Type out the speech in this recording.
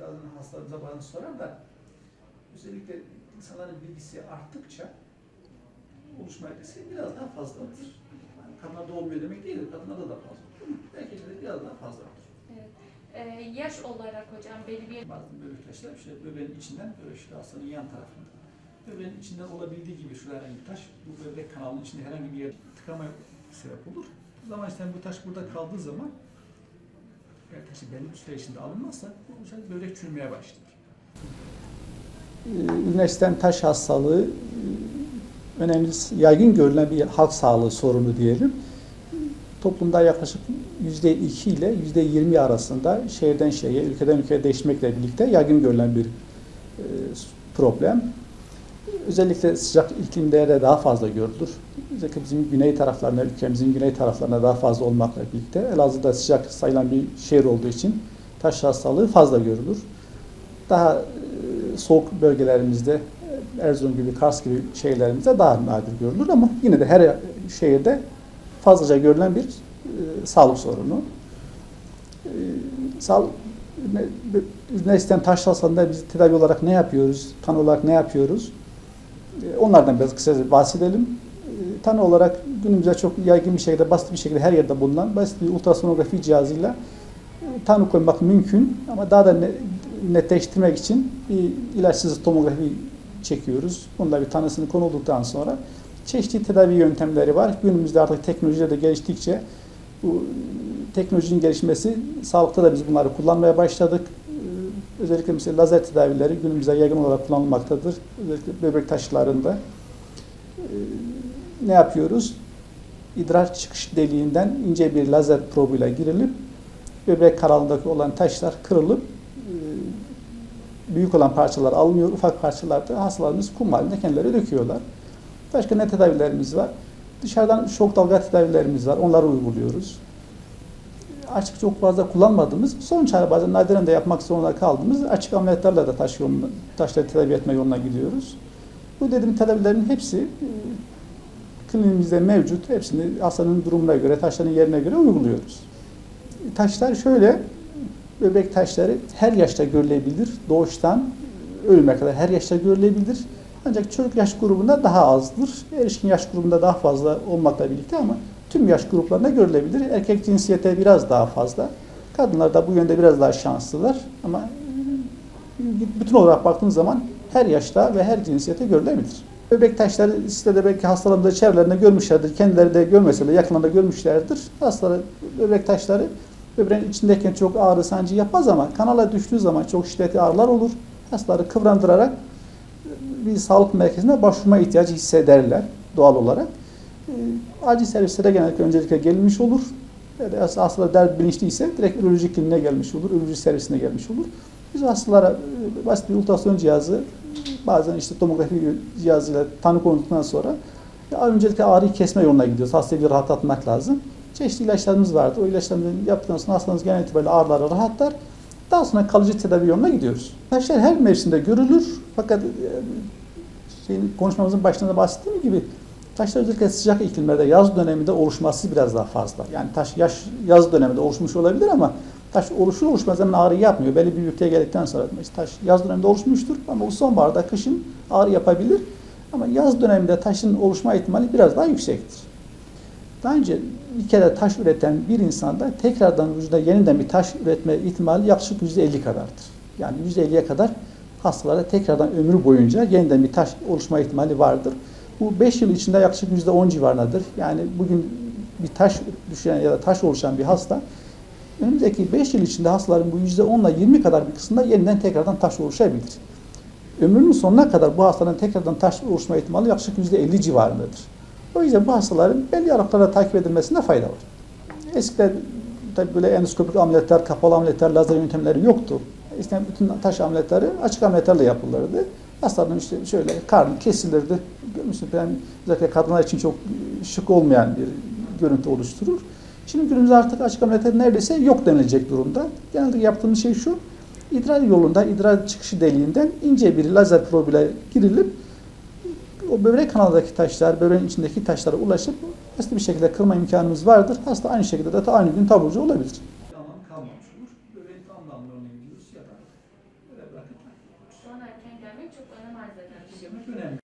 lazım hastalarımıza bazen sorar da özellikle insanların bilgisi arttıkça oluşma etkisi biraz daha fazladır. Yani kadınlarda olmuyor demek değil, kadınlarda da fazla. Erkeklerde biraz daha fazladır. Evet. Ee, yaş olarak hocam belli bir Bazen böbrek taşlar işte böbreğin içinden böyle işte hastanın yan tarafında. Böbreğin içinden olabildiği gibi şu herhangi bir taş bu böbrek kanalının içinde herhangi bir yer tıkama sebep olur. O zaman işte bu taş burada kaldığı zaman taşı belli bir süre alınmazsa bu sefer böbrek çürümeye başlar. Üniversiteden taş hastalığı e, önemli, yaygın görülen bir halk sağlığı sorunu diyelim. Toplumda yaklaşık yüzde iki ile yüzde yirmi arasında şehirden şehire, ülkeden ülkeye değişmekle birlikte yaygın görülen bir e, problem. Özellikle sıcak iklimlerde daha fazla görülür. Özellikle bizim güney taraflarına, ülkemizin güney taraflarına daha fazla olmakla birlikte Elazığ'da sıcak sayılan bir şehir olduğu için taş hastalığı fazla görülür. Daha e, soğuk bölgelerimizde e, Erzurum gibi, Kars gibi şehirlerimizde daha nadir görülür ama yine de her şehirde fazlaca görülen bir e, sağlık sorunu. E, sağlık Üniversiteden taş hastalığında biz tedavi olarak ne yapıyoruz, tanı olarak ne yapıyoruz? E, onlardan biraz kısaca bahsedelim. E, tanı olarak günümüzde çok yaygın bir şekilde, basit bir şekilde her yerde bulunan basit bir ultrasonografi cihazıyla e, tanı koymak mümkün ama daha da ne- netleştirmek için bir ilaçsız tomografi çekiyoruz. Bunda bir tanısını konulduktan sonra çeşitli tedavi yöntemleri var. Günümüzde artık teknolojiler de geliştikçe bu teknolojinin gelişmesi sağlıkta da biz bunları kullanmaya başladık. Özellikle mesela lazer tedavileri günümüzde yaygın olarak kullanılmaktadır. Özellikle böbrek taşlarında. Ee, Ne yapıyoruz? İdrar çıkış deliğinden ince bir lazer probuyla girilip böbrek kanalındaki olan taşlar kırılıp e, büyük olan parçalar alınıyor. Ufak parçalar da hastalarımız kum halinde kendileri döküyorlar. Başka ne tedavilerimiz var? Dışarıdan şok dalga tedavilerimiz var. Onları uyguluyoruz. Açık çok fazla kullanmadığımız, son çare bazen nadiren de yapmak zorunda kaldığımız açık ameliyatlarla da taş yoluna, taşları tedavi etme yoluna gidiyoruz. Bu dediğim tedavilerin hepsi e, kliniğimizde mevcut. Hepsini hastanın durumuna göre, taşların yerine göre uyguluyoruz. Taşlar şöyle, böbrek taşları her yaşta görülebilir. Doğuştan ölüme kadar her yaşta görülebilir. Ancak çocuk yaş grubunda daha azdır. Erişkin yaş grubunda daha fazla olmakla birlikte ama tüm yaş gruplarında görülebilir. Erkek cinsiyete biraz daha fazla. Kadınlar da bu yönde biraz daha şanslılar. Ama bütün olarak baktığınız zaman her yaşta ve her cinsiyete görülebilir. Böbrek taşları sitede belki hastalarımızda çevrelerinde görmüşlerdir. Kendileri de görmese de yakınlarında görmüşlerdir. Hastalar böbrek taşları böbreğin içindeyken çok ağrı sancı yapmaz ama kanala düştüğü zaman çok şiddetli ağrılar olur. Hastaları kıvrandırarak bir sağlık merkezine başvurma ihtiyacı hissederler doğal olarak. Acil servislere genellikle öncelikle gelinmiş olur. Ya da hastalar dert bilinçliyse direkt üroloji kliniğine gelmiş olur, üroloji servisine gelmiş olur. Biz hastalara e, basit bir ultrason cihazı, bazen işte tomografi cihazıyla tanı konulduktan sonra öncelikle ağrıyı kesme yoluna gidiyoruz. Hastayı rahatlatmak lazım. Çeşitli ilaçlarımız vardı. O ilaçları yaptıktan sonra hastanız genel itibariyle ağrıları rahatlar. Daha sonra kalıcı tedavi yoluna gidiyoruz. Taşlar her mevsimde görülür. Fakat e, şeyin, konuşmamızın başında bahsettiğim gibi taşlar özellikle sıcak iklimlerde yaz döneminde oluşması biraz daha fazla. Yani taş yaş, yaz döneminde oluşmuş olabilir ama taş oluşur oluşmaz hemen ağrı yapmıyor. Belli bir büyüklüğe geldikten sonra işte taş yaz döneminde oluşmuştur ama bu sonbaharda kışın ağrı yapabilir. Ama yaz döneminde taşın oluşma ihtimali biraz daha yüksektir. Daha önce bir kere taş üreten bir insanda tekrardan vücuda yeniden bir taş üretme ihtimali yaklaşık %50 kadardır. Yani %50'ye kadar hastalara tekrardan ömrü boyunca yeniden bir taş oluşma ihtimali vardır. Bu 5 yıl içinde yaklaşık %10 civarındadır. Yani bugün bir taş düşen ya da taş oluşan bir hasta önümüzdeki 5 yıl içinde hastaların bu %10 ile 20 kadar bir kısmında yeniden tekrardan taş oluşabilir. Ömrünün sonuna kadar bu hastaların tekrardan taş oluşma ihtimali yaklaşık %50 civarındadır. O yüzden bu hastaların belli aralıklarla takip edilmesinde fayda var. Eskiden tabii böyle endoskopik ameliyatlar, kapalı ameliyatlar, lazer yöntemleri yoktu. İşte bütün taş ameliyatları açık ameliyatlarla yapılırdı. Hastanın işte şöyle karnı kesilirdi. Görmüşsünüz yani özellikle kadınlar için çok şık olmayan bir görüntü oluşturur. Şimdi günümüzde artık açık ameliyatlar neredeyse yok denilecek durumda. Genelde yaptığımız şey şu. idrar yolunda, idrar çıkışı deliğinden ince bir lazer probuyla girilip o böbrek kanalındaki taşlar, böbreğin içindeki taşlara ulaşıp basit bir şekilde kırma imkanımız vardır. Hasta aynı şekilde de aynı gün taburcu olabilir. Anlam kalmamış olur. Böbreğin tam damlarına gidiyoruz ya da zaman